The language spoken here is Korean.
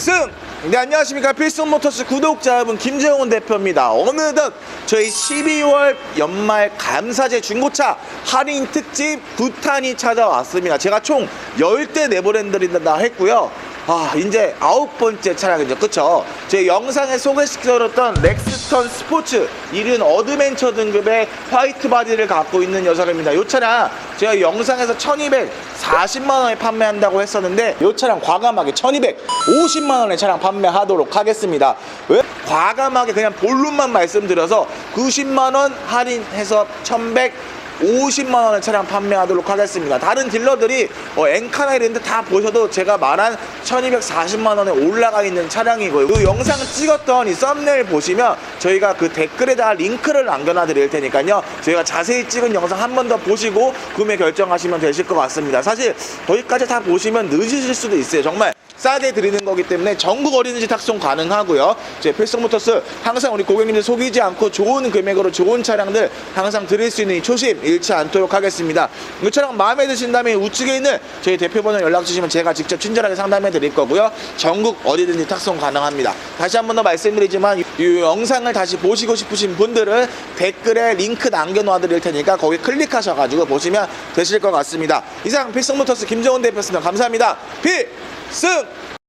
필승! 네, 안녕하십니까. 필승 모터스 구독자 여러분, 김재홍 대표입니다. 어느덧 저희 12월 연말 감사제 중고차 할인 특집 9탄이 찾아왔습니다. 제가 총 10대 내보낸드린다 했고요. 아, 이제 아홉 번째 차량이죠. 그쵸? 제 영상에 소개시켜드렸던 렉스 턴 스포츠 1륜 어드벤처 등급의 화이트 바디를 갖고 있는 녀석입니다. 이 차량 제가 영상에서 1240만 원에 판매한다고 했었는데 이 차량 과감하게 1250만 원에 차량 판매하도록 하겠습니다. 왜? 과감하게 그냥 본론만 말씀드려서 90만 원 할인해서 1100 50만 원의 차량 판매하도록 하겠습니다. 다른 딜러들이 어, 엔카나 이런데 다 보셔도 제가 말한 1240만 원에 올라가 있는 차량이고요. 그 영상 찍었던 이 썸네일 보시면 저희가 그 댓글에다가 링크를 남겨놔 드릴 테니까요. 저희가 자세히 찍은 영상 한 번 더 보시고 구매 결정하시면 되실 것 같습니다. 사실 거기까지 다 보시면 늦으실 수도 있어요. 정말 싸게 드리는 거기 때문에 전국 어린이집 탁송 가능하고요. 제 필승모터스 항상 우리 고객님들 속이지 않고 좋은 금액으로 좋은 차량들 항상 드릴 수 있는 이 초심 잃지 않도록 하겠습니다. 이 차량 마음에 드신다면 우측에 있는 저희 대표번호 연락 주시면 제가 직접 친절하게 상담해 드릴 거고요. 전국 어디든지 탁송 가능합니다. 다시 한 번 더 말씀드리지만 이, 이 영상을 다시 보시고 싶으신 분들은 댓글에 링크 남겨놓아 드릴 테니까 거기 클릭하셔가지고 보시면 되실 것 같습니다. 이상 필승모터스 김정은 대표였습니다. 감사합니다. 필승!